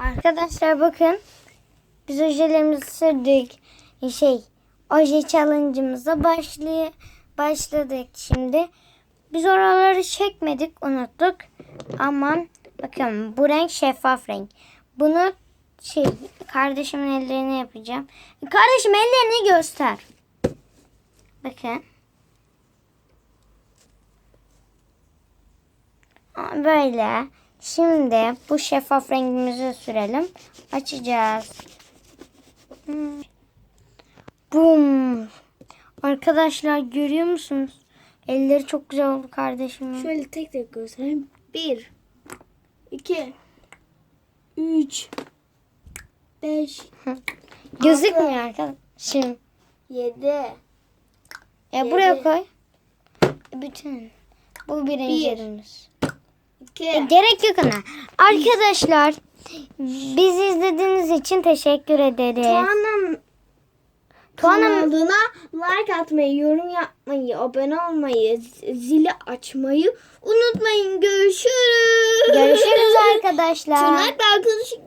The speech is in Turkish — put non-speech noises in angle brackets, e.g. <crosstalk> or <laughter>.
Arkadaşlar bakın. Biz ojelerimizi sürdük. Şey, oje challenge'ımıza başlay başladık şimdi. Biz oraları çekmedik, unuttuk. Ama bakın bu renk şeffaf renk. Bunu şey kardeşimin ellerine yapacağım. Kardeşim ellerini göster. Bakın. Böyle. Şimdi bu şeffaf rengimizi sürelim. Açacağız. Hmm. Bum. Arkadaşlar görüyor musunuz? Elleri çok güzel oldu kardeşimin. Şöyle tek tek göstereyim. Bir. iki, Üç. Beş. Gözükmüyor arkadaşım. Yedi. Ya buraya Yedi. koy. Bütün. Bu birinci Bir. elimiz. E, gerek yok ona. Arkadaşlar bizi izlediğiniz için teşekkür ederiz. Tuana'nın kanalına like atmayı, yorum yapmayı, abone olmayı, zili açmayı unutmayın. Görüşürüz. görüşürüz <laughs> arkadaşlar. Tonight arkadaşım